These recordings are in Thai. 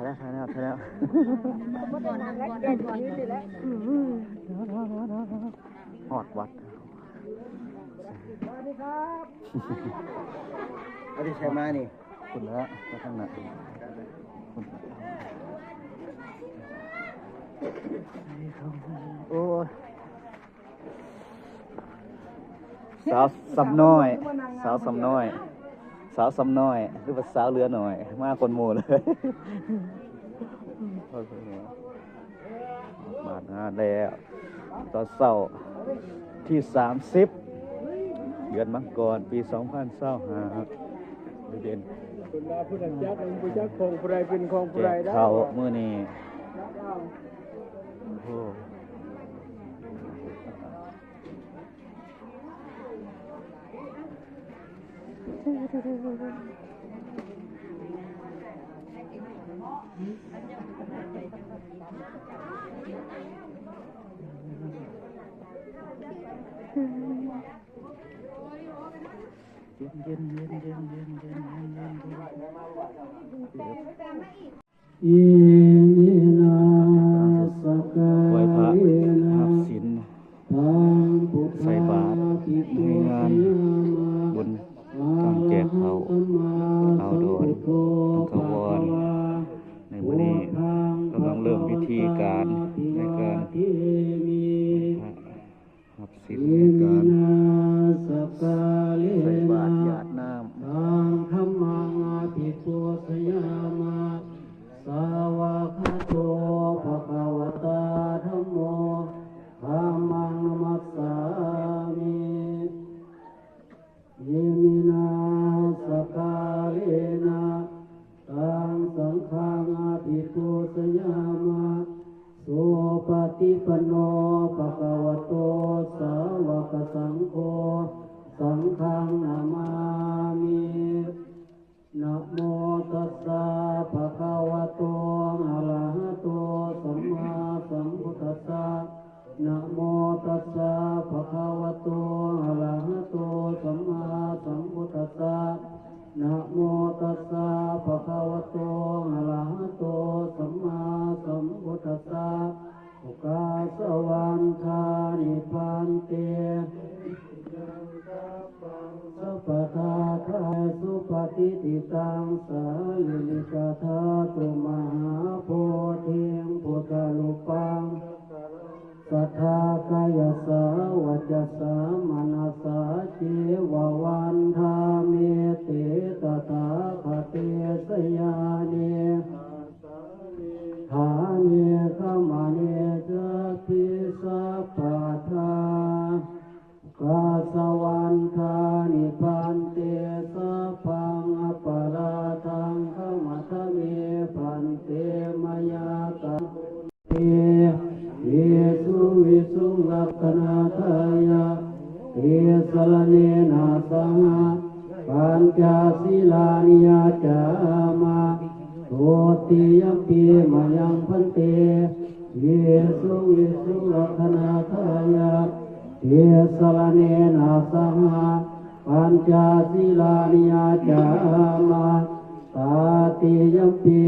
ายแล้วถ่ายแล้วถ่ายแล้วก่อนนะก่อนนะก่อนนะหอดวัดเอาที่ใช้มานี่คุณแล้วไปข้างหน้าคุณโอ้ยสาวสำน้อย สาวสำน้อย สาวสำน้อย หรือว่าสาวเรือหน่อย มาคนหมู่เลยมาหน้าแล้วตอนเศร้าที่สามสิบเดือนมังกรปีสองพันเศร้าหาเดือนคุณลาผู้นั้นจักเป็นผู้จักคงผู้ใดเป็นของผู้แจใดกได้เขาเมื่อนี้โอ้ Yeah.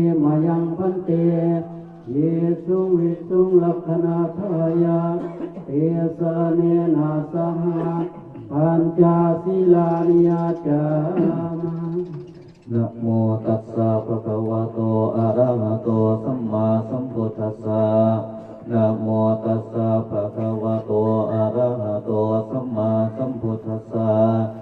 มปีมายังพันเตเยสุวิสุงลักขณาทายาเยสเนนะสังปัญจศีลานิยจามานะโมตัสสะภะคะวะโตอะระหะโตสัมมาสัมพุทธัสสะนะโมตัสสะภะคะวะโตอะระหะโตสัมมาสัมพุทธัสสะ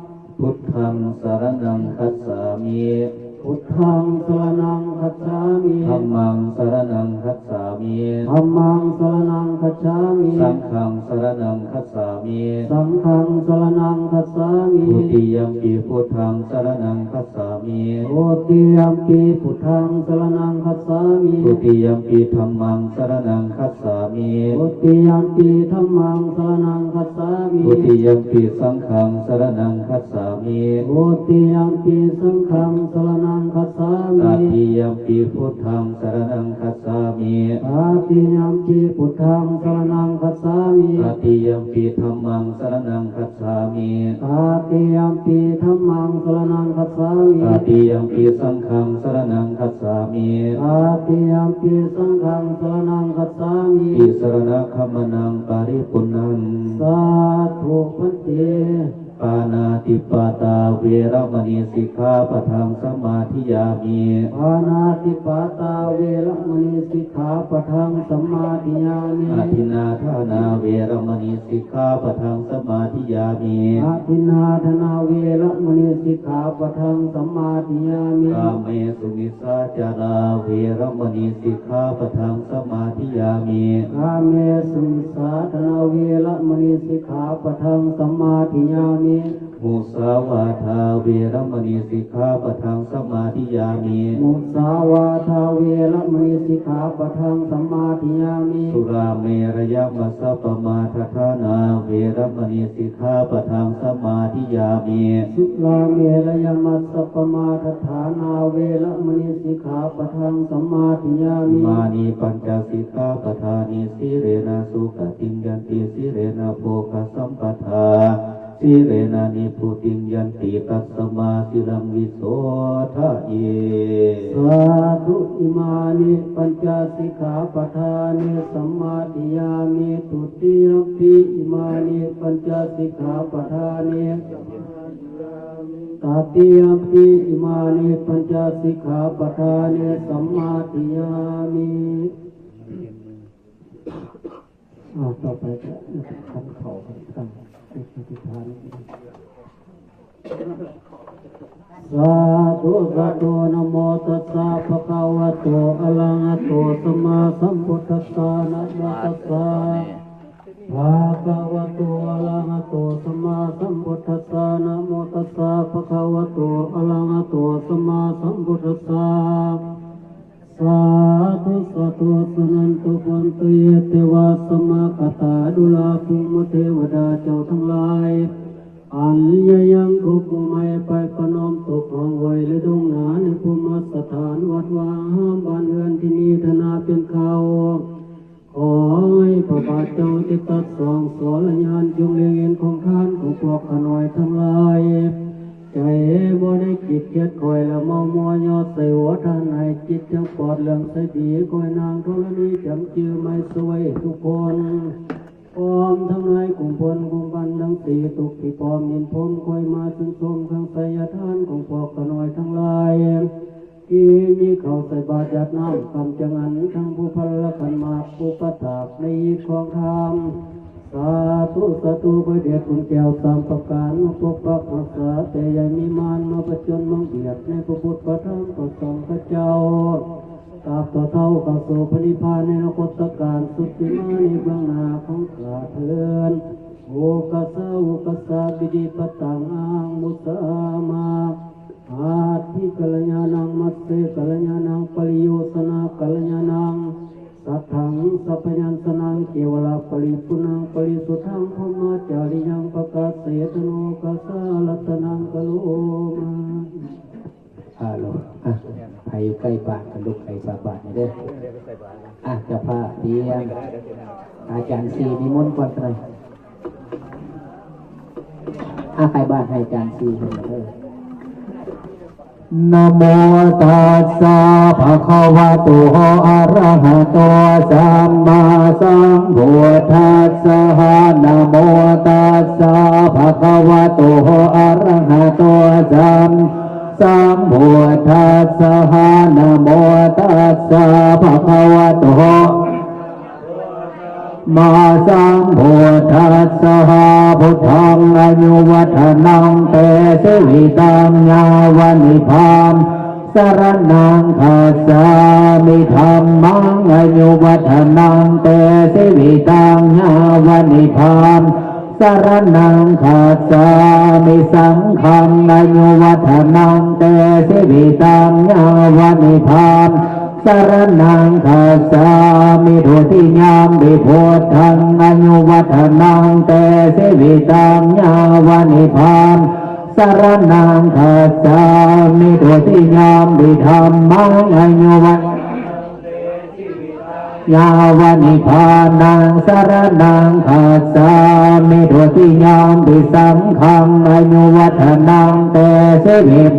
พุทธังสารนังคัสสามิ พุทธังสรณังคัจฉามิธัมมังสรณังคัจฉามิธัมมังสรณังคัจฉามิสังฆังสรณังคัจฉามิสังฆังสรณังคัจฉามิทุติยมปีพุทธังสรณังคัจฉามิโอติยัมปีพุทธังสรณังคัจฉามิทุติยมปีธัมมังสรณังคัจฉามิโอติยัมปีธัมมังสรณังคัจฉามิทุติยมปีสังฆังสรณังคัจฉามิโอติยัมปีสังฆังสรณังคัจฉามิตาติยมปีพุทธังสรณังคัจฉามิอาติยัมปีพุทธังสรณังคัจฉามิตาติยมปีธัมมังสรณังคัจฉามิอาติยัมปีธัมมังสรณังคัจฉามิตาติยมปีสังฆังสรณังคัจฉามิอาติยัมปีสังฆังสรณังคัจฉามิอิสรณคัมมนังปาริปุณนังสาธุพันเต ปานาติปาตาเวรมณีสิกขาปะทังสมาธิยามิปานาติปาตาเวรมณีสิกขาปะทังสัมมาทิยามิอาทินาทานาเวรมณีสิกขาปะทังสมาธิยามิอาทินนาธนาเวรมณีสิกขาปะทังสัมมาทิยามิกาเมสุมิสาจาราเวรมณีสิกขาปะทังสมาธิยามิกาเมสุมิสาธนาเวรมณีสิกขาปะทังสัมมาทิยามิมุสาวาทาเวรมณีสิกขาปะทังสมาธิยามิมุสาวาทาเวรมณีสิกขาปะทังสัมมาทิยามิสุราเมรยมัสสะปมาทฐานาเวรมณีสิกขาปะทังสมาธิยามิสุลาเมรยมัสสปมาทฐานาเวรมณีสิกขาปะทังสัมมาทิยามิมานีปัญจสิกขาปทานิสิเรนะสุขติงยันติสิเรนะโภคสัมปทา สิเรนะนิพุติงยันติตัสสมาสิรังวิโสทะเยสาธุอิมานิปัญจสิกขาปทานิสัมมาทิยามิตุติยมปิอิมานิปัญจสิกขาปทานิตาติยมปิอิมานิปัญจสิกขาปทานิสัมมาทิยามิอ่าต่อไปจะทำเขาตั้ง อธิษฐานสาธุสาธุนโมตัสสะภะคะวะโตอะระหะโตสัมมาสัมพุทธัสสะนะโมตัสสะภะคะวะโตอะระหะโตสัมมาสัมพุทธัสสะนะโมตัสสะภะคะวะโตอะระหะโตสัมมาสัมพุทธัสสะาธุสาธุสุนันตุปันตุเยเตวะสมมาคตาดุลาภูมิเทวดาเจ้าทั้งหลาย อันยยังทุกข์ไม่ไปประนอมตกของไว้และดงหนาในภูมิสถานวัดวาห้ามบ้านเรือนที่นี้ธนาเป็นเขาขอให้พระบาทเจ้าที่ตัดสองสอนญาณจงเลี้ยงเห็นของท่านของพวกขน่อยทั้งหลาย ใจบ่ได้คิดเกียดคอยละเมามัวยอดใส่หัวท่านให้จิตจังปอดเรื่องใส่ดีคอยนางธรณีจำจือไม่สวยทุกคนพร้อมทั้งนายกลุ่มพลกลุ่มบันทั้งสี่ตุกที่พร้อมยินพลคอยมาซึ่งสมทั้งไสยทานของพวกขน้อยทั้งหลายที่มีเขาใส่บาตรยัดน้ำคำจังหันทั้งผู้พันละขันมาผู้ประถากในของธรรม สาธุสาธุไปเดียดคุณแก้วสามประการมาปกปักรักษาแต่ยังมีมารมาประจนมังเบียดในพระพุทธพระธรรมพระสงฆ์พระเจ้าตราบต่อเท่ากับโสพนิพานในนาคตการสุดที่มาในเบื้องหน้าของข้าเทินโอกัสสะโอกัสสะปิดิปตังอังมุสามาอาทิกัลยาณังมัสเสกัลยาณังปริโยสนากัลยาณัง สัทธังสัพพยัญชนะเกวลาปริปุนังปริสุทธังพมาจาริยังปกาเสตโนกัสสะรัตนังกโลมาฮัลโหลอะใครใกล้บ้านกันลูกใครฝากบ้านนี่เด้ออะจะพาเดียงอาจารย์ซีนิมนต์ก่อนเลยอะใครบ้านให้อาจารย์ซีเห็นเด้อ นโมตัสสะภะคะวะโตอะระหะโตสัมมาสัมพุทธัสสะนโมตัสสะภะคะวะโตอะระหะโตสัมสัมพุทธัสสะนโมตัสสะภะคะวะโต มาสัมพุทธัสสะพุทธังอายุวัฒนังเตสิริตังยาวนิพานสรนังคัสสามิธรรมังอายุวัฒนังเตสิวิตังญาวนิพานสรนังคัสสามิสังฆังอายุวัฒนังเตสิวิตังญาวนิพพาน สรนังคัสสามิทุติยามวิโพธังอายุวัฒนังเตสิวิตังญาวนิพานสรนังคัสสามิทุติยามวิธรรมังอายุวัฒยาวนิพานังสรนังคัสสามิทุติยามปิสังขังอายุวัฒนังเตเสวิต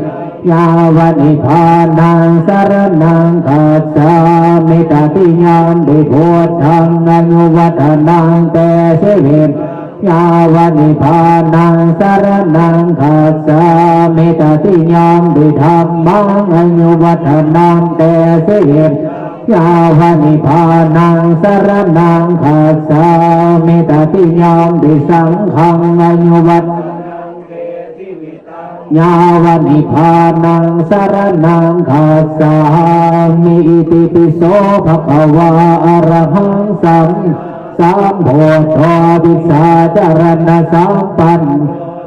ยาวนิพานังสรนังคัสสามิตติยามปิพุทธังอายุวัฒนังเตเสวิยาวนิพานังสรนังคัสสามิตติยามปิธรรมังอายุวัฒนังเตเสวิยาวนิพานังสรนังคัสสามิตติยามปิสังขังอายุวัต ยาวนิพานังสารนังคัสสามิอิติปิโสภะคะวาอะระหังสัมสัมโพธวิสาจารณสัมปัน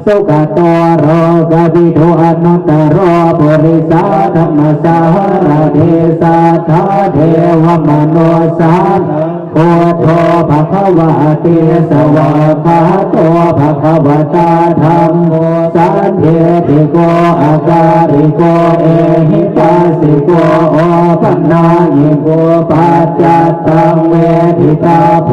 สุขตัวโรกวิโทอนุตตโรปุริสาธรรมสารเทสาธาเทวมโนสารโพโทภะคะวะเตสวะคา อาการิโกเอหิปัสสิโกโอปัญนายิโกปัจจัตตังเวทิตาโพ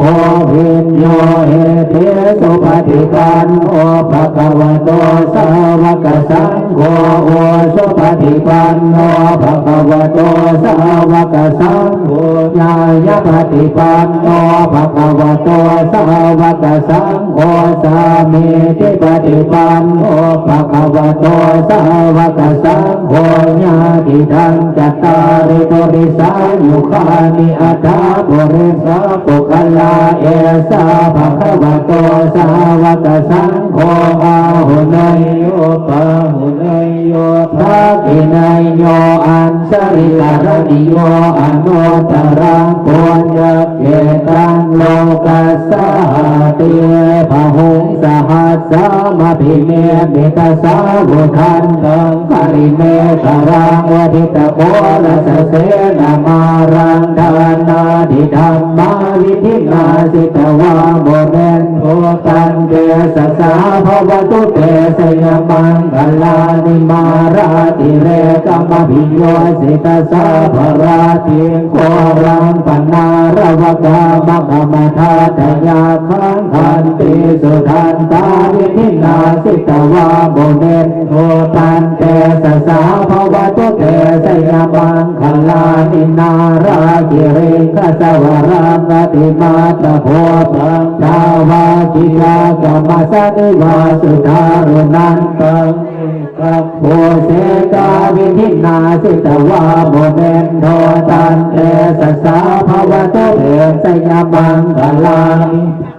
วิญโยเอเทสุปฏิปันโอภะคะวะโตสาวกสังโฆโอ ฏิปันโนภะคะวะโตสาวกสังโฆญาญาปฏิปันโนภะคะวะโตสาวกสังโฆสามีทิปฏิปันโนภะคะวะโตสาวกสังโฆญาติทังจัตตาริปุริสายุคานิอัตถาปุริสาปุคลาเอสาภะคะวะโตสาวกสังโฆอาหุนยโยปะหุน นายโยอันสริการณิโยอนุตรังปุญญเกตังโลกัสสะเตภะหุงสหัสสมาภิเมมิตาสาวุทันตังกริเมตรังวทิตโกลสเสนามารังทานาทิธรรมาวิธินาสิตวาโมเนนโทตันเตสสาภวตุเตสยมังกลานิมาราติเรกัมพิโยสิตสาภราติโกรังปนารวกามะกมทาตยามังคันติสุันตาวิธินาสิตวาโมเนโทตันเตสสาภวตุเตสยมังคลานินาราคิเรกสวรังติมาตโพธังชาวาคิยากรรมสนิวาสุทารุนันตังกัปโพเสกาวิธินาสิตวาโมเนนโทตันเตสสาภวตุเตสยมังคลานิ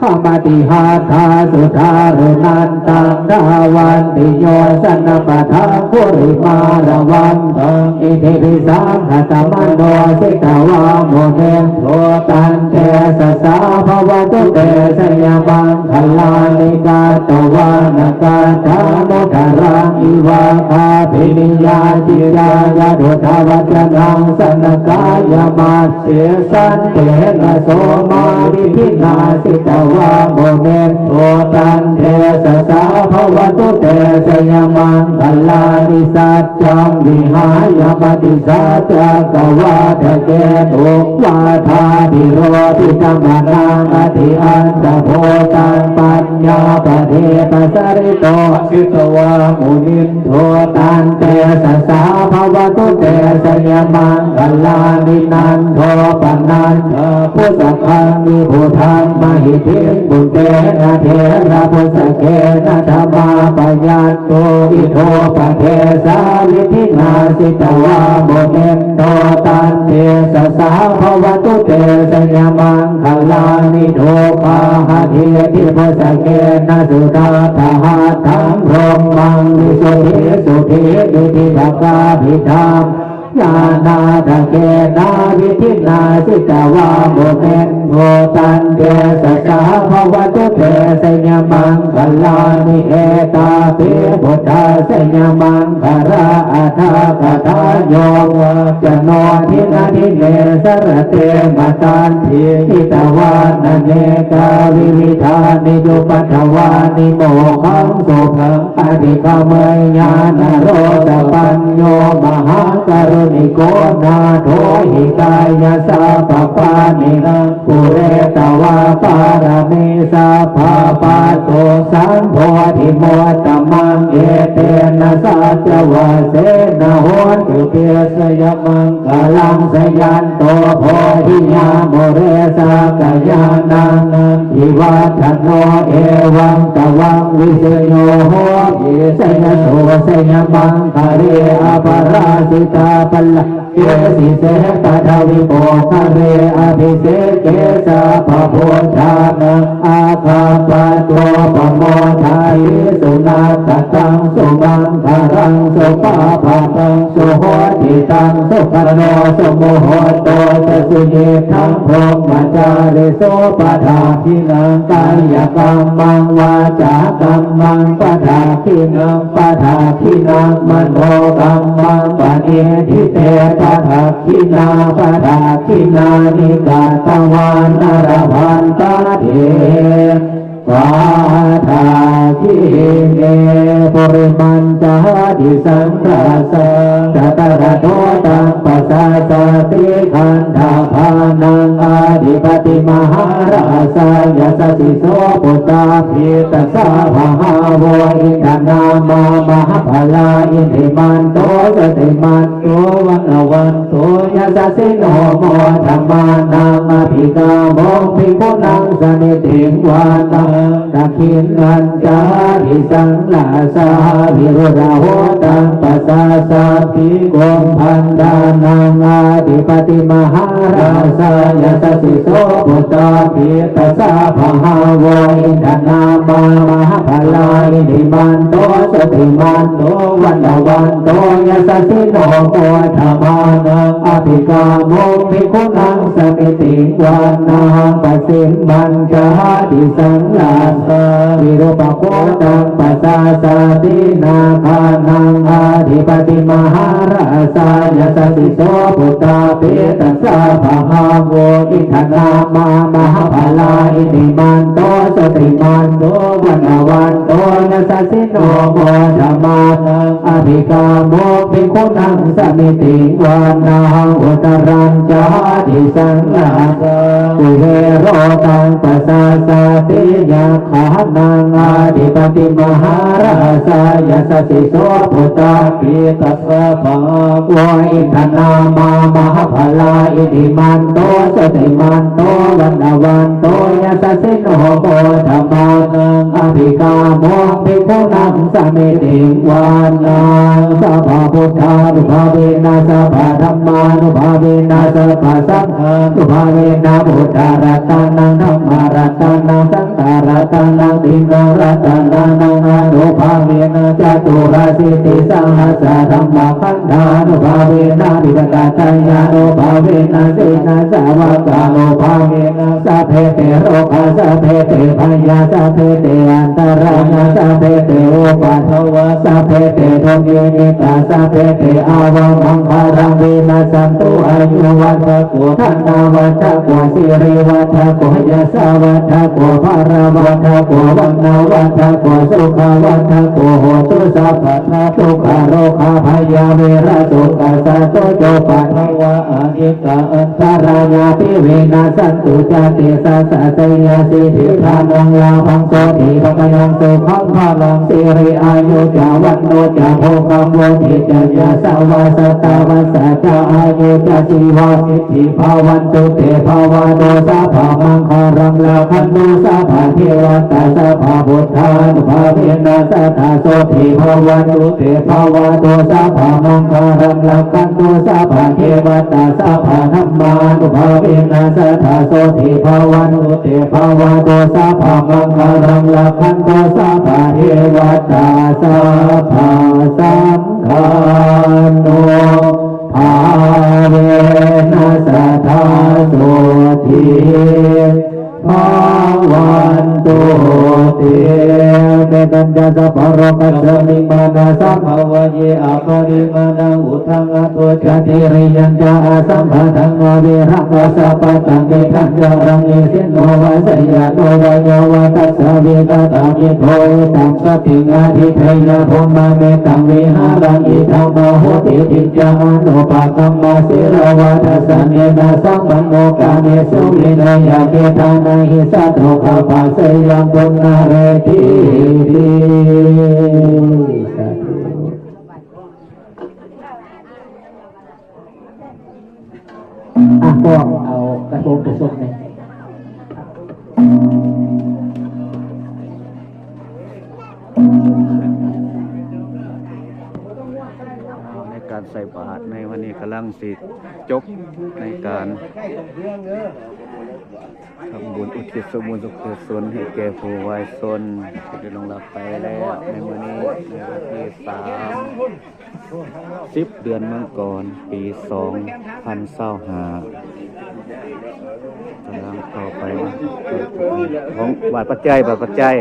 ข้ามาติหาทาสุธารุนันตังดาวันติโยสันนปะทังกุริมาระวันตังอิทิปิสังขตมันโดสิกาวาโมเนโทตันเตสสาภวตุเตสยมา ยาจิยายาดุทาวัจนังสนกายมาเสสันเตนะโสมาวิธินาสิตวาโมเนโทตันเทสสาภวตุเตสยมังคลานิสัจจังวิหายปฏิสัจกวาทะเกตุวาทาธิโรติธรรมนังอธิอันตโพตังปัญญาปเทปสริโตสิตวามุนินโทตันเตสสาภวตุเตสยมังคลานินันโทปนันเทพุทธคังมีพุทธังมหิทิบุเตนะเทระพุทธเกนะธรรมาปยัตโตอิโทปเทสาวิธินาสิตวาโมเนโตตันเตสสาภวตุเตสยมังคลานิโทปาหะเททิทิโพสเกนะสุดาทหาธังพรหมังวิสุทธิสุธิวิธิภก धा ญาณาตะเกนาวิธินาสิกาวาโมเมนโมตันเตสัจจาภวตุเตสัญมังคลานิเอตาเปพุทธาสัญมังคราอัฏฐกถาโยมจะนอนทินาทิเนสรเตมตันทีทิตวานเนกาวิวิธานิยุปัฏวานิโมขังสุขังอธิกามยญาณโรตปัญโยมหากรุณิโกนาโทหิกายสัพปานินังปุเรตวาปารเมสัพพาปาโตสัมโพธิโมตมังเอเตนะสัจวะเสนะโหตุเกสยมังกลังสยันโตโพธิญาโมเรสากยานังอิวัฒโนเอวังตวังวิเศโยโหติสยโสสยมังคาเรอปราสิตาปลลเกสิเสปทวิโปคเรอภิเสเกสะปะโพชานังอาคาปะตัวปะโมทายิสุนาตตังสุมังคารังสุปาปะตังสุโหติตังสุขโนสุโมโหโตจะสุเยทังพรหมจาริโสปะทาทินังกายกรรมังวาจากรรมังปะทาทินังปะทาทินังมโนกรรมังปะเนทิเตปะทักขินาปะทักขินานิกาตวานนรพันตาเท ปาทาคิเนปริมันจาดิสังราสังตตระโตตังปัสสะสติขันธาภานังอาดิปติมหาราชายสสิโสปุตตาภิตสาภาหาวอินทนามามหาภลาอินทิมันโตสติมันโตวันวันโตยสสิโนโมธรรมานังอภิกาโมภิกขุนังสนิติวานังตะคินันจาริสังลาสาวิรุราโหตังปัสสะสาภิโกมพันดานังอาดิปติมหาราชายสสิโสปุตตาภิตสาภาหาวอินทนามามหาภลาอินิมันโตสติมันโตวันวันโตยสสิโนโมธรรมานังอภิกาโมภิกขุนังสมิติวานังปัสสิมันจาติสังลาสาวิโรปโคตังปัสสะสตินาคานังอาธิปติมหาราชายสสิโสปุตาเปตัสสะภาหาโวอิทนามามหาภลาอินิมันโตสติมันโตวันวันโตยสสิโนโมธรรมานังอภิกาโมภิกขุนังสมิติวานังอุตรัญจาติสังลาสาวิเวโรตังปัสสะสติยาขานังอาดิปติมหาราชายสสิโสปุตตาปิตัสสะภาโวอินทนามามหาภลาอิติมันโตสติมันโตวันวันโตยสสิโนโมธรรมานังอภิกาโมภิกขุนังสมิติวานังสัพพุทธานุภาเวนะสัพพะธรรมานุภาเวนะสัพพะสังฆานุภาเวนะพุทธารัตนังธรรมารัตนังสังฆารัตนังติโนรัตนังนังอนุภาเวนะจตุรสิติสังหัสะธรรมขันธานุภาเวนะวิปกาตายานุภาเวนะเสนาสาวกานุภาเวนะสัพเพเตโรคาสัพเพเตพยาสัพเพเตอันตรายาสัพเพเตโอปัสสวะสัพเพเตโทเยนิตาสัพเพเตอาวะมังคารังเวนะสันตุอายุวัฏกุทันนาวัฏกุสิริวัฏกุยาสาวัฏกุภารมวัฏกุวันนาวัฏกุสุขวัฏกุโหตุสัพพะทุกขโรคาพยาเวระสุขัสสะโตโจปัทวะอานิกาอันตารายาปิเวนะสันตุจติสัสสะเตยาสิทิทานังลาภังโสติภะกยังสุขังพาลังสิริอายุจาวันโนจาโภคัมโมทิจยาสาวาสตาวัสสะจาอายุจาชีวาสิทธิภาวันตุเตภาวะโนสาภามังคารังลาคันโนสาภาเทวันตาสาภาพุทธานุภาเวนะสัทธาโสติภาวันตุเตภาวะโนสาภามังคารังลาคันโนสาภาเทวตาสัพพะธัมมานุภาเวนัสสะโสติภาวันตุเตภาวะโตสัพพะมังคารังลักขันโตสัพพะเทวตาสัพพะสัง เมะโรกัสสมิมานาสัพพะวะเยอาปริมาณังอุทังอตุจติริยัญจาอาสัมภทังโนเวระกัสสะปะตังเกทัญจารังเอสิโนวะสยาโนวะโยวะตัสสะเวตตามิโทตังสติงาทิเทนะพมมาเมตังวิหารังอิทังมโหติทิจานุปกัมมาสิรวัฏสะเนนะสัมปันโนกาเมสุวินยาเกทานาหิสัตโตขปาสยังปุณนาเรติสาธุอะพวกเอากระทงกระทงเนี่ย ส่บาตรในวันนี้กำลังสิจบในการทำบุญอุทิศส่วนบุญสุขส่วนให้แก่ผู้วายชนที่ได้ลงรับไปแล้วในวันนี้ในวันที่สามสิบเดือนเมังกรปีสองพันเศร้าหากำลังเข้าไปของบาทปัจจัยบาทปัจจัย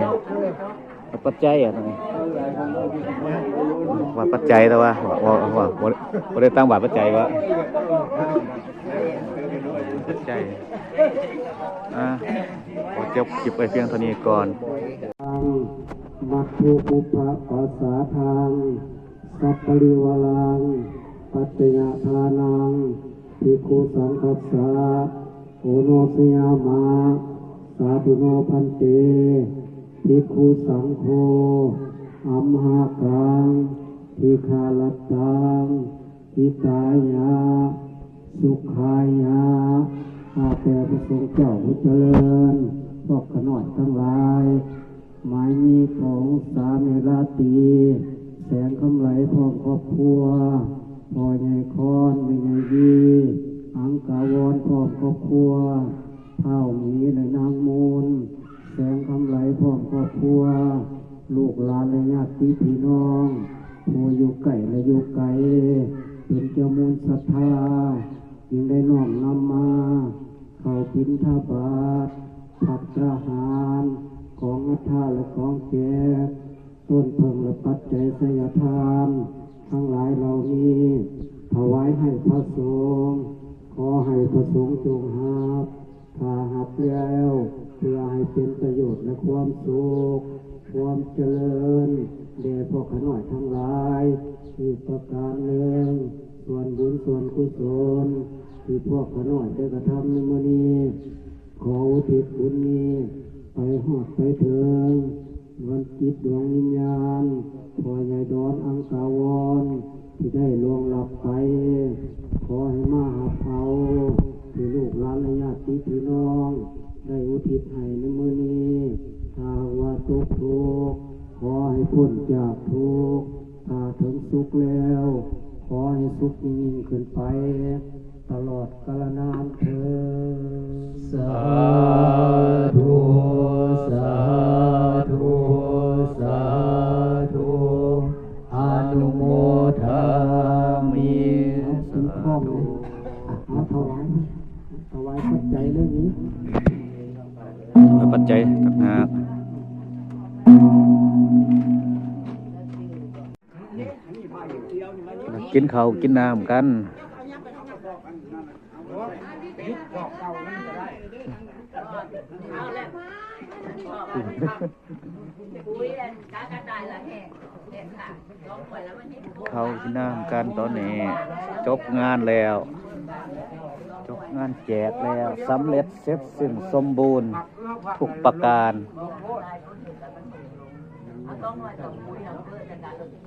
บาทปัจจัยอะตร บาทปัจจัยแต่ว่าว่าว่าว่าได้ตั้งบาทปัจจัยว่าปัจจัยอ่าขอจบคลิปไปเพียงเท่านี้ก่อนมัคคุปุปะปัสสาทางสัพปริวารังปัจจยทานังภิกขุสังคัสสะโอโนสยามาสาธุโนพันเตภิกขุสังโฆอัมหากัง ทิคาลตังทิตายา สุขายาอาแต่ประสงค์เจ้าผู้เจริญพวกขนอดทั้งหลายหมายมีของสามเมราตีแสงคำไหลพร้อมครอบครัวพ่อใหญ่คอนแม่ใหญ่ยีอังกาวรพร้อมครอบครัวเท่าหมีและนางมูล แสงคำไหลพร้อมครอบครัว ลูกหลานและญาติพี่น้อง ผู้อยู่ไก่และอยู่ไกลเป็นเจ้ามูลศรัทธาจึงได้น้อมนำมา เข้าพินทบาทผักทหารของอัฐาและของแจกต้นเพิงและปัจจัยสยทาน ทั้งหลายเหล่านี้ถวายให้พระสงฆ์ขอให้พระสงฆ์จงหับถ้าหับแล้ว เพื่อให้เป็นประโยชน์และความสุข ความเจริญแด่พวกขน้อยทั้งหลายอีกประการหนึ่งส่วนบุญส่วนกุศลที่พวกขน้อยได้กระทำในมือนี้ขออุทิศบุญนี้ไปหอดไปถึงวันจิตดวงวิญญาณพ่อใหญ่ดอนอังกาวรที่ได้ล่วงหลับไป ขอให้มาหาเขาที่ลูกหลานและญาติพี่น้อง ได้อุทิศให้ในมือนี้ ถ้าว่าทุกข์ทุกข์ขอให้พ้นจากทุกข์ถ้าถึงสุขแล้ว ขอให้สุขยิ่งขึ้นไป ตลอดกาลนานเธอสาธุสาธุสาธุอนุโมทามิถึงข้อม กินข้าวกินน้ำกันเลยกากระต่ายละแห่แห่ค่ะลองปล่อยแล้วมันเห็นเขากินน้ำกันตอนนี้จบงานแล้ว จบงานแจกแล้วสำเร็จเสร็จสิ้นสมบูรณ์ทุกประการต้องหน่อยต้องปุ้ยเอาเพื่อจะการ